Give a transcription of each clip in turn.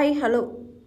Hi hello.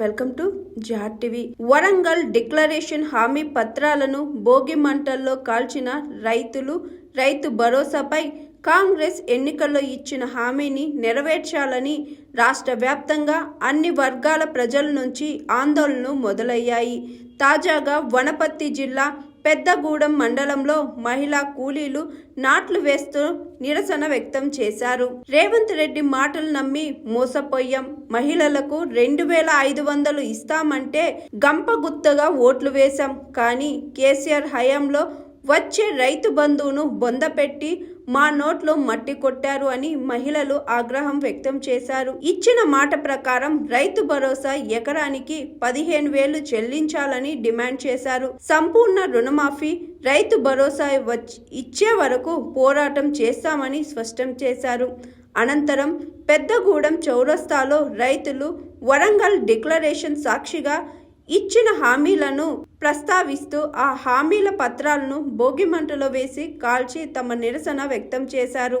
Welcome to GR TV. Warangal declaration హామీ పత్రాలను భోగి మంటల్లో కాల్చిన రైతులు రైతు భరోసాపై కాంగ్రెస్ ఎన్నికల్లో ఇచ్చిన హామీని నెరవేర్చాలని రాష్ట్ర వ్యాప్తంగా అన్ని వర్గాల ప్రజల నుంచి ఆందోళనలు మొదలయ్యాయి. తాజాగా వనపర్తి జిల్లా పెద్దగూడెం మండలంలో మహిళా కూలీలు నాట్లు వేస్తూ నిరసన వ్యక్తం చేశారు. రేవంత్ రెడ్డి మాటలు నమ్మి మోసపోయాం. మహిళలకు రెండు వేల ఐదు వందలు ఇస్తామంటే గంపగుత్తగా ఓట్లు వేశాం. కానీ కేసీఆర్ హయాంలో వచ్చే రైతు బంధువును బొందపెట్టి మా నోట్లో మట్టి కొట్టారు అని మహిళలు ఆగ్రహం వ్యక్తం చేశారు. ఇచ్చిన మాట ప్రకారం రైతు భరోసా ఎకరానికి పదిహేను వేలు చెల్లించాలని డిమాండ్ చేశారు. సంపూర్ణ రుణమాఫీ రైతు భరోసా వచ్చి ఇచ్చే వరకు పోరాటం చేస్తామని స్పష్టం చేశారు. అనంతరం పెద్దగూడెం చౌరస్తాలో రైతులు వరంగల్ డిక్లరేషన్ సాక్షిగా ఇచ్చిన హామీలను ప్రస్తావిస్తూ ఆ హామీల పత్రాలను భోగిమంటలో వేసి కాల్చి తమ నిరసన వ్యక్తం చేశారు.